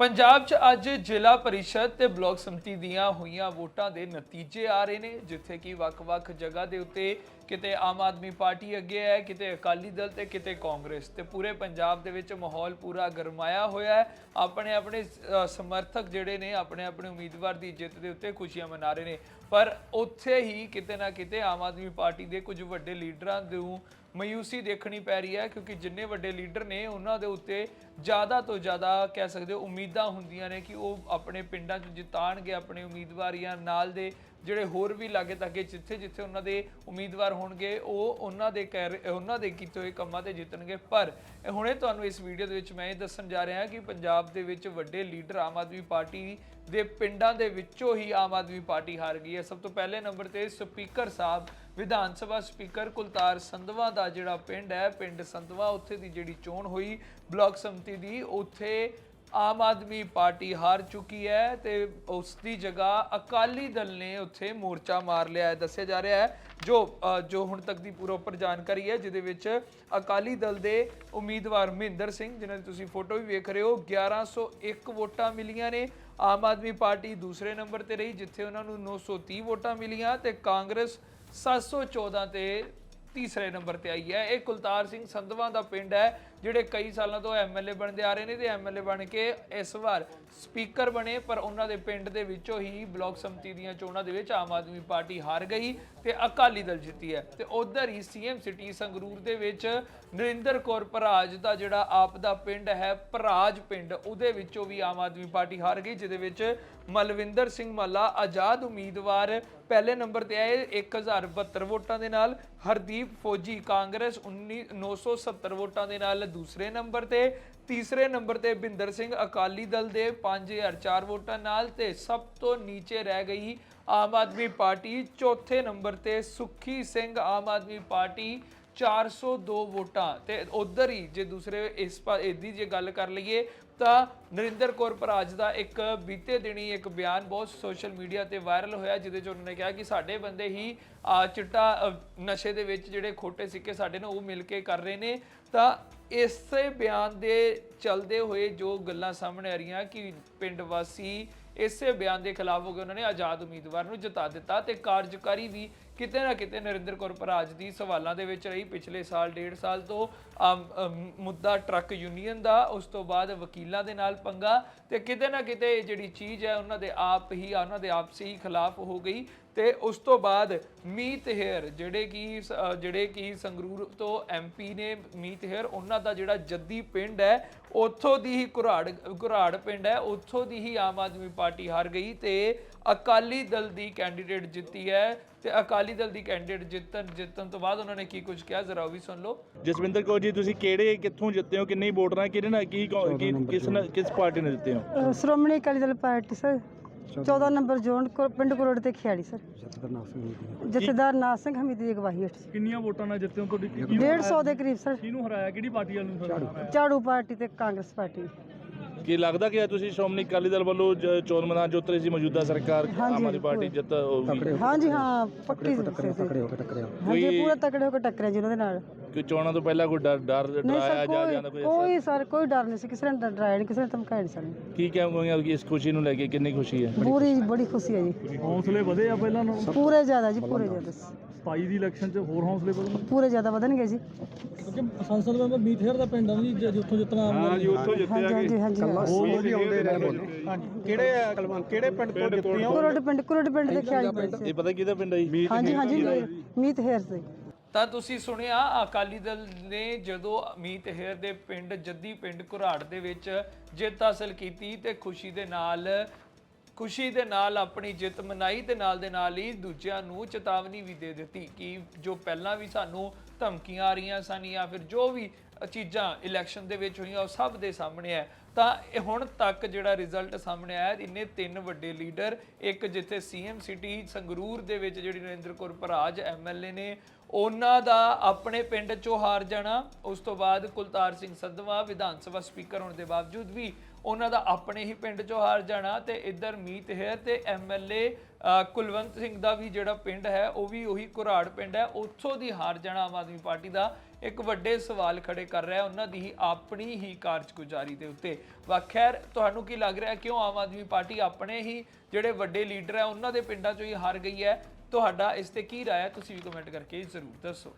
ਪੰਜਾਬ 'ਚ ਅੱਜ ਜ਼ਿਲ੍ਹਾ ਪਰਿਸ਼ਦ ਤੇ ਬਲਾਕ ਸੰਮਤੀ ਦੀਆਂ ਹੋਈਆਂ ਵੋਟਾਂ ਦੇ ਨਤੀਜੇ ਆ ਰਹੇ ਨੇ, ਜਿੱਥੇ ਕਿ ਵੱਖ-ਵੱਖ ਜਗ੍ਹਾ ਦੇ ਉੱਤੇ ਕਿਤੇ ਆਮ ਆਦਮੀ ਪਾਰਟੀ ਅੱਗੇ ਹੈ, ਕਿਤੇ ਅਕਾਲੀ ਦਲ ਤੇ ਕਿਤੇ ਕਾਂਗਰਸ ਤੇ ਪੂਰੇ ਪੰਜਾਬ ਦੇ ਵਿੱਚ ਮਾਹੌਲ ਪੂਰਾ ਗਰਮਾਇਆ ਹੋਇਆ ਹੈ। ਆਪਣੇ ਆਪਣੇ ਸਮਰਥਕ ਜਿਹੜੇ ਨੇ, ਆਪਣੇ ਆਪਣੇ ਉਮੀਦਵਾਰ ਦੀ ਜਿੱਤ ਦੇ ਉੱਤੇ ਖੁਸ਼ੀਆਂ ਮਨਾ ਰਹੇ ਨੇ। ਪਰ ਉੱਥੇ ਹੀ ਕਿਤੇ ਨਾ ਕਿਤੇ ਆਮ ਆਦਮੀ ਪਾਰਟੀ ਦੇ ਕੁਝ ਵੱਡੇ ਲੀਡਰਾਂ ਨੂੰ ਮਯੂਸੀ ਦੇਖਣੀ ਪੈ ਰਹੀ ਹੈ, ਕਿਉਂਕਿ ਜਿੰਨੇ ਵੱਡੇ ਲੀਡਰ ਨੇ, ਉਹਨਾਂ ਦੇ ਉੱਤੇ ਜ਼ਿਆਦਾ ਤੋਂ ਜ਼ਿਆਦਾ ਕਹਿ ਸਕਦੇ ਹੋ ਉਮੀਦਾਂ ਹੁੰਦੀਆਂ ਨੇ ਕਿ ਉਹ ਆਪਣੇ ਪਿੰਡਾਂ 'ਚ ਜਿਤਾਣਗੇ, ਆਪਣੇ ਉਮੀਦਵਾਰ ਜਾਂ ਨਾਲ ਦੇ ਜਿਹੜੇ ਹੋਰ ਵੀ ਲਾਗੇ ਤਾਗੇ ਜਿੱਥੇ ਜਿੱਥੇ ਉਹਨਾਂ ਦੇ ਉਮੀਦਵਾਰ ਹੋਣਗੇ, ਉਹ ਉਹਨਾਂ ਦੇ ਕਹਿ- ਉਹਨਾਂ ਦੇ ਕੀਤੇ ਹੋਏ ਕੰਮਾਂ ਤੇ ਜਿੱਤਣਗੇ। ਪਰ ਹੁਣੇ ਤੁਹਾਨੂੰ ਇਸ ਵੀਡੀਓ ਦੇ ਵਿੱਚ ਮੈਂ ਇਹ ਦੱਸਣ ਜਾ ਰਿਹਾ ਕਿ ਪੰਜਾਬ ਦੇ ਵਿੱਚ ਵੱਡੇ ਲੀਡਰ ਆਮ ਆਦਮੀ ਪਾਰਟੀ ਦੇ ਪਿੰਡਾਂ ਦੇ ਵਿੱਚੋਂ ਹੀ ਆਮ ਆਦਮੀ ਪਾਰਟੀ ਹਾਰ ਗਈ ਹੈ। ਸਭ ਤੋਂ ਪਹਿਲੇ ਨੰਬਰ ਤੇ ਸਪੀਕਰ ਸਾਹਿਬ, ਵਿਧਾਨ ਸਭਾ ਸਪੀਕਰ ਕੁਲਤਾਰ ਸੰਧਵਾ ਦਾ ਜਿਹੜਾ ਪਿੰਡ ਹੈ, ਪਿੰਡ ਸੰਧਵਾ ਉੱਥੇ ਦੀ ਜਿਹੜੀ ਚੋਣ ਹੋਈ, ਬਲਾਕ ਸਮਿਤੀ ਦੀ, ਉੱਥੇ ਆਮ ਆਦਮੀ ਪਾਰਟੀ ਹਾਰ ਚੁੱਕੀ ਹੈ ਤੇ ਉਸ ਦੀ ਜਗ੍ਹਾ ਅਕਾਲੀ ਦਲ ਨੇ ਉੱਥੇ ਮੋਰਚਾ ਮਾਰ ਲਿਆ ਹੈ। ਦੱਸਿਆ ਜਾ ਰਿਹਾ ਹੈ ਜੋ ਜੋ ਹੁਣ ਤੱਕ ਦੀ ਪ੍ਰੋਪਰ ਜਾਣਕਾਰੀ ਹੈ, ਜਿਹਦੇ ਵਿੱਚ ਅਕਾਲੀ ਦਲ ਦੇ ਉਮੀਦਵਾਰ ਮਹਿੰਦਰ ਸਿੰਘ, ਜਿਨ੍ਹਾਂ ਦੀ ਤੁਸੀਂ ਫੋਟੋ ਵੀ ਵੇਖ ਰਹੇ ਹੋ 1101 ਵੋਟਾਂ ਮਿਲੀਆਂ ਨੇ। ਆਮ ਆਦਮੀ ਪਾਰਟੀ ਦੂਸਰੇ ਨੰਬਰ ਤੇ ਰਹੀ, ਜਿੱਥੇ ਉਹਨਾਂ ਨੂੰ 930 ਵੋਟਾਂ ਮਿਲੀਆਂ ਤੇ ਕਾਂਗਰਸ 714 ਤੇ ਤੀਸਰੇ ਨੰਬਰ ਤੇ ਆਈ ਹੈ। ਇਹ ਕੁਲਤਾਰ ਸਿੰਘ ਸੰਧਵਾ ਦਾ ਪਿੰਡ ਹੈ ਜਿਹੜੇ ਕਈ ਸਾਲਾਂ ਤੋਂ ਐਮਐਲਏ ਬਣਦੇ ਆ ਰਹੇ ਨੇ ਤੇ ਐਮਐਲਏ ਬਣ ਕੇ ਇਸ ਵਾਰ ਸਪੀਕਰ ਬਣੇ, ਪਰ ਉਹਨਾਂ ਦੇ ਪਿੰਡ ਦੇ ਵਿੱਚੋਂ ਹੀ ਬਲਾਕ ਸੰਮਤੀ ਦੀਆਂ ਚੋਣਾਂ ਦੇ ਵਿੱਚ ਆਮ ਆਦਮੀ ਪਾਰਟੀ ਹਾਰ ਗਈ ਤੇ ਅਕਾਲੀ ਦਲ ਜਿੱਤੀ ਹੈ। ਤੇ ਉਧਰ ਹੀ ਸੀਐਮ ਸਿਟੀ ਸੰਗਰੂਰ ਦੇ ਵਿੱਚ ਨਰਿੰਦਰ ਕੌਰ ਭਰਾਜ ਦਾ ਜਿਹੜਾ ਆਪ ਦਾ ਪਿੰਡ ਹੈ, ਭਰਾਜ ਪਿੰਡ, ਉਹਦੇ ਵਿੱਚੋਂ ਵੀ ਆਮ ਆਦਮੀ ਪਾਰਟੀ ਹਾਰ ਗਈ, ਜਿਹਦੇ ਵਿੱਚ ਮਲਵਿੰਦਰ ਸਿੰਘ ਮੱਲਾ ਆਜ਼ਾਦ ਉਮੀਦਵਾਰ ਪਹਿਲੇ ਨੰਬਰ ਤੇ ਆਏ 1072 ਵੋਟਾਂ ਦੇ ਨਾਲ, ਹਰਦੀਪ ਫੌਜੀ ਕਾਂਗਰਸ 19 970 ਵੋਟਾਂ ਦੇ ਨਾਲ ਦੂਸਰੇ ਨੰਬਰ ਤੇ, ਤੀਸਰੇ ਨੰਬਰ ਤੇ ਬਿੰਦਰ ਸਿੰਘ ਅਕਾਲੀ ਦਲ ਦੇ 5004 ਵੋਟਾਂ ਨਾਲ ਤੇ ਸਭ ਤੋਂ ਨੀਚੇ ਰਹਿ ਗਈ ਆਮ ਆਦਮੀ ਪਾਰਟੀ। ਚੌਥੇ ਨੰਬਰ ਤੇ ਸੁਖੀ ਸਿੰਘ ਆਮ ਆਦਮੀ ਪਾਰਟੀ 402 ਵੋਟਾਂ। ਤੇ ਉਧਰ ਹੀ ਜੇ ਦੂਸਰੇ ਇਸ ਪਾ ਇਹਦੀ ਜੇ ਗੱਲ ਕਰ ਲਈਏ ਤਾਂ ਨਰਿੰਦਰ ਕੌਰ ਭਰਾਜ ਦਾ ਇੱਕ ਬੀਤੇ ਦਿਨੀ ਇੱਕ ਬਿਆਨ ਬਹੁਤ ਸੋਸ਼ਲ ਮੀਡੀਆ ਤੇ ਵਾਇਰਲ ਹੋਇਆ, ਜਿਹਦੇ ਚ ਉਹਨਾਂ ਨੇ ਕਿਹਾ ਕਿ ਸਾਡੇ ਬੰਦੇ ਹੀ ਆ ਚਿੱਟਾ ਨਸ਼ੇ ਦੇ ਵਿੱਚ ਜਿਹੜੇ ਖੋਟੇ ਸਿੱਕੇ ਸਾਡੇ ਨੇ ਉਹ ਮਿਲ ਕੇ ਕਰ ਰਹੇ ਨੇ। ਤਾਂ ਇਸੇ ਬਿਆਨ ਦੇ ਚੱਲਦੇ ਹੋਏ ਜੋ ਗੱਲਾਂ ਸਾਹਮਣੇ ਆ ਰਹੀਆਂ ਕਿ ਪਿੰਡ ਵਾਸੀ ਇਸੇ ਬਿਆਨ ਦੇ ਖਿਲਾਫ ਹੋ ਗਏ ਉਹਨਾਂ ਨੇ ਆਜ਼ਾਦ ਉਮੀਦਵਾਰ ਨੂੰ ਜਿਤਾ ਦਿੱਤਾ ਤੇ ਕਾਰਜਕਾਰੀ ਵੀ ਕਿਤੇ ਨਾ ਕਿਤੇ ਨਰਿੰਦਰ ਕੌਰ ਭਰਾਜ ਦੀ ਸਵਾਲਾਂ ਦੇ ਵਿੱਚ ਰਹੀ। ਪਿਛਲੇ ਸਾਲ ਡੇਢ ਸਾਲ ਤੋਂ ਅਮ, ਮੁੱਦਾ ਟਰੱਕ ਯੂਨੀਅਨ ਦਾ ਉਸ ਤੋਂ ਬਾਅਦ ਵਕੀਲਾਂ ਦੇ ਨਾਲ ਪੰਗਾ ਤੇ ਕਿਤੇ ਨਾ ਕਿਤੇ ਇਹ ਜਿਹੜੀ ਚੀਜ਼ ਹੈ ਉਹਨਾਂ ਦੇ ਆਪ ਹੀ ਉਹਨਾਂ ਦੇ ਆਪਸੀ ਹੀ ਖਿਲਾਫ ਹੋ ਗਈ ਤੇ ਉਸ ਤੋਂ ਬਾਅਦ ਮੀਤ ਹੇਅਰ ਜਿਹੜੇ ਕਿ ਸ- ਜਿਹੜੇ ਕਿ ਸੰਗਰੂਰ ਤੋਂ ਐਮਪੀ ਨੇ ਮੀਤ ਹੇਅਰ ਉਹਨਾਂ ਦਾ ਜਿਹੜਾ ਜੱਦੀ ਪਿੰਡ ਹੈ ਉੱਥੋਂ ਦੀ ਹੀ ਘੁਰਾੜ ਘੁਰਾੜ ਪਿੰਡ ਹੈ ਉੱਥੋਂ ਦੀ ਹੀ ਆਮ ਆਦਮੀ ਪਾਰਟੀ ਹਾਰ ਗਈ ਤੇ ਅਕਾਲੀ ਦਲ ਦੀ ਕੈਂਡੀਡੇਟ ਜਿੱਤੀ ਹੈ ਤੇ ਅਕਾਲੀ ਦਲ ਦੀ ਕੈਂਡੀਡੇਟ ਜਿੱਤਣ ਜਿੱਤਣ ਤੋਂ ਬਾਅਦ ਉਹਨਾਂ ਨੇ ਕੀ ਕੁਝ ਕਿਹਾ? ਜ਼ਰਾ ਉਹ ਵੀ ਸੁਣ ਲਓ। ਜਸਵਿੰਦਰ ਕੌਰ ਜੀ ਤੁਸੀਂ ਕਿਹੜੇ ਕਿੱਥੋਂ ਜਿੱਤੇ ਹੋ? ਕਿੰਨੀ ਵੋਟਰਾਂ ਕਿਹਦੇ ਨਾਲ? ਕੀ ਕੌ- ਕੀ- ਕਿਸ ਨਾਲ ਕਿਸ ਪਾਰਟੀ ਨਾਲ ਜਿੱਤੇ ਹੋ? ਅ, Shiromani Akali Dal party sir. 14 number. Zone ਕੋ- ਪਿੰਡ ਕਰੋੜ ਤੇ ਖਿਆੜੀ ਸਰ। ਜਥੇਦਾਰ ਨਾਥ ਸਿੰਘ ਹਮੀਦੀ ਦੀ ਅਗਵਾਈ ਹੇਠ। ਕਿੰਨੀਆਂ ਵੋਟਾਂ ਨਾਲ ਜਿੱਤੇ ਹੋ? ਤੁਹਾਡੀ 150 ਦੇ ਕਰੀਬ ਸਰ। ਕਿਹਨੂੰ ਹਰਾਇਆ? ਕਿਹੜੀ ਪਾਰਟੀ ਵਾਲ ਨੂੰ ਹਰਾਇਆ? ਝਾੜੂ ਪਾਰਟੀ ਤੇ ਕਾਂਗਰਸ ਪਾਰਟੀ। ਕੀ ਲੱਗਦਾ ਕਿ ਤੁਸੀਂ ਸ਼੍ਰੋਮਣੀ ਅਕਾਲੀ ਦਲ ਵੱਲੋਂ ਜ- ਚੋਣ ਮੈਦਾਨ ਚ ਉਤਰੇ ਸੀ? ਮੌਜੂਦਾ ਸਰਕਾਰ ਹਾਂਜੀ, ਆਮ ਆਦਮੀ ਪਾਰਟੀ ਜਿੱਤ ਹੋਊਗੀ ਹਾਂਜੀ ਹਾਂ ਪੱਕੀ ਤਕੜੇ ਹੋ ਕੇ ਟੱਕਰਿਆ ਹਾਂਜੀ ਪੂਰਾ ਤਕੜੇ ਹੋ ਕੇ ਟੱਕਰਿਆ ਜੀ ਉਹਨਾਂ ਦੇ ਨਾਲ। ਕਿ ਚੋਣਾਂ ਤੋਂ ਪਹਿਲਾਂ ਕੋਈ ਡਰ ਡਰ ਨਹੀਂ ਡਰਾਇਆ ਸਰ ਜਾ ਜਾਂਦਾ ਕੋਈ ਕੋਈ ਕੋਈ ਸਰ ਕੋਈ ਡਰ ਨਹੀਂ ਸੀ ਕਿਸੇ ਨੇ ਡਰਾਇਆ ਨਹੀਂ ਕਿਸੇ ਨੇ ਧਮਕਾਇਆ ਨਹੀਂ ਕੀ ਕਹੋਗੇ ਇਸ ਖੁਸ਼ੀ ਨੂੰ ਲੈ ਕੇ ਕਿੰਨੀ ਖੁਸ਼ੀ ਹੈ? ਪੂਰੀ ਬੜੀ ਖੁਸ਼ੀ ਹੈ ਜੀ। ਹੌਸਲੇ ਵਧੇ ਆ ਪਹਿਲਾਂ ਨਾਲੋਂ। ਪੂਰੇ ਜ਼ਿਆਦਾ ਜੀ ਪੂਰੇ ਜ਼ਿਆਦਾ। 27 ਦੀ ਇਲੈਕਸ਼ਨ 'ਚ ਹੋਰ ਹੌਸਲੇ ਵਧਣ ਪੂਰੇ ਜ਼ਿਆਦਾ ਵਧਣਗੇ ਜੀ। ਕਿਉਂਕਿ ਸੰਸਦ ਮੈਂਬਰ ਮੀਥੇਰ ਦਾ ਪਿੰਡ ਆ ਜੀ ਜਿੱਥੋਂ ਜਿੱਤਣਾ ਹਾਂ ਜੀ ਉੱਥੋਂ ਹਾਂਜੀ ਹਾਂਜੀ ਹਾਂਜੀ। ਕਿਹੜੇ ਕਿਹੜੇ ਪਿੰਡ ਤੋਂ ਜਿੱਤੇ ਕਰੋੜ ਪਿੰਡ ਕਰੋੜ ਪਿੰਡ ਦੇ ਖਿਆਲੀ ਪਿੰਡ ਇਹ ਪਤਾ ਕਿਹਦਾ ਪਿੰਡ ਹੈ ਜੀ? ਹਾਂਜੀ ਹਾਂਜੀ ਮੀਤ ਹੇਰ ਸੇ ਤਾਂ ਤੁਸੀਂ ਸੁਣਿਆ ਅਕਾਲੀ ਦਲ ਨੇ ਜਦੋਂ ਅਮੀਤ ਹੇਰ ਦੇ ਪਿੰਡ ਜੱਦੀ ਪਿੰਡ ਘੁਰਾੜ ਦੇ ਵਿੱਚ ਜਿੱਤ ਹਾਸਲ ਕੀਤੀ ਤੇ ਖੁਸ਼ੀ ਦੇ ਨਾਲ ਖੁਸ਼ੀ ਦੇ ਨਾਲ, ਆਪਣੀ ਜਿੱਤ ਮਨਾਈ ਤੇ ਨਾਲ ਦੇ ਨਾਲ ਹੀ ਦੂਜਿਆਂ ਨੂੰ ਚੇਤਾਵਨੀ ਵੀ ਦੇ ਦਿੱਤੀ ਕਿ ਜੋ ਪਹਿਲਾਂ ਵੀ ਸਾਨੂੰ ਧਮਕੀਆਂ ਆ ਰਹੀਆਂ ਸਨ ਜਾਂ ਫਿਰ ਜੋ ਵੀ ਚੀਜ਼ਾਂ ਇਲੈਕਸ਼ਨ ਦੇ ਵਿੱਚ ਹੋਈਆਂ ਉਹ ਸਭ ਦੇ ਸਾਹਮਣੇ ਹੈ, ਤਾਂ ਇਹ ਹੁਣ ਤੱਕ ਜਿਹੜਾ ਰਿਜ਼ਲਟ ਸਾਹਮਣੇ ਆਇਆ ਇਹਨੇ ਤਿੰਨ ਵੱਡੇ ਲੀਡਰ ਇੱਕ ਜਿੱਥੇ ਸੀਐਮ ਸਿਟੀ ਸੰਗਰੂਰ ਦੇ ਵਿੱਚ ਜਿਹੜੀ ਨਰਿੰਦਰ ਕੌਰ ਭਰਾਜ ਐਮਐਲਏ ਨੇ ਉਹਨਾਂ ਦਾ ਆਪਣੇ ਪਿੰਡ ਚੋਂ ਹਾਰ ਜਾਣਾ, ਉਸ ਤੋਂ ਬਾਅਦ ਕੁਲਤਾਰ ਸਿੰਘ ਸੰਧਵਾ ਵਿਧਾਨ ਸਭਾ ਸਪੀਕਰ ਹੋਣ ਦੇ ਬਾਵਜੂਦ ਵੀ ਉਹਨਾਂ ਦਾ ਆਪਣੇ ਹੀ ਪਿੰਡ ਚੋਂ ਹਾਰ ਜਾਣਾ ਤੇ ਇੱਧਰ ਮੀਤ ਹੇਰ ਤੇ ਐਮਐਲਏ ਕੁਲਵੰਤ ਸਿੰਘ ਦਾ ਵੀ ਜਿਹੜਾ ਪਿੰਡ ਹੈ, ਉਹ ਵੀ ਉਹੀ ਘੁਰਾੜ ਪਿੰਡ ਹੈ। ਉੱਥੋਂ ਦੀ ਹਾਰ ਜਾਣਾ ਆਮ ਆਦਮੀ ਪਾਰਟੀ ਦਾ ਇੱਕ ਵੱਡੇ ਸਵਾਲ ਖੜੇ ਕਰ ਰਿਹਾ, ਉਹਨਾਂ ਦੀ ਹੀ ਆਪਣੀ ਹੀ ਕਾਰਜਗੁਜ਼ਾਰੀ ਦੇ ਉੱਤੇ। ਵਾ ਖੈਰ, ਤੁਹਾਨੂੰ ਕੀ ਲੱਗ ਰਿਹਾ, ਕਿਉਂ ਆਮ ਆਦਮੀ ਪਾਰਟੀ ਆਪਣੇ ਹੀ ਜਿਹੜੇ ਵੱਡੇ ਲੀਡਰ ਹੈ, ਉਹਨਾਂ ਦੇ ਪਿੰਡਾਂ ਚੋਂ ਹੀ ਹਾਰ ਗਈ ਹੈ? ਤੁਹਾਡਾ ਇਸ ਤੇ ਕੀ ਰਾਏ ਹੈ ਤੁਸੀਂ ਵੀ ਕਮੈਂਟ ਕਰਕੇ ਜ਼ਰੂਰ ਦੱਸੋ।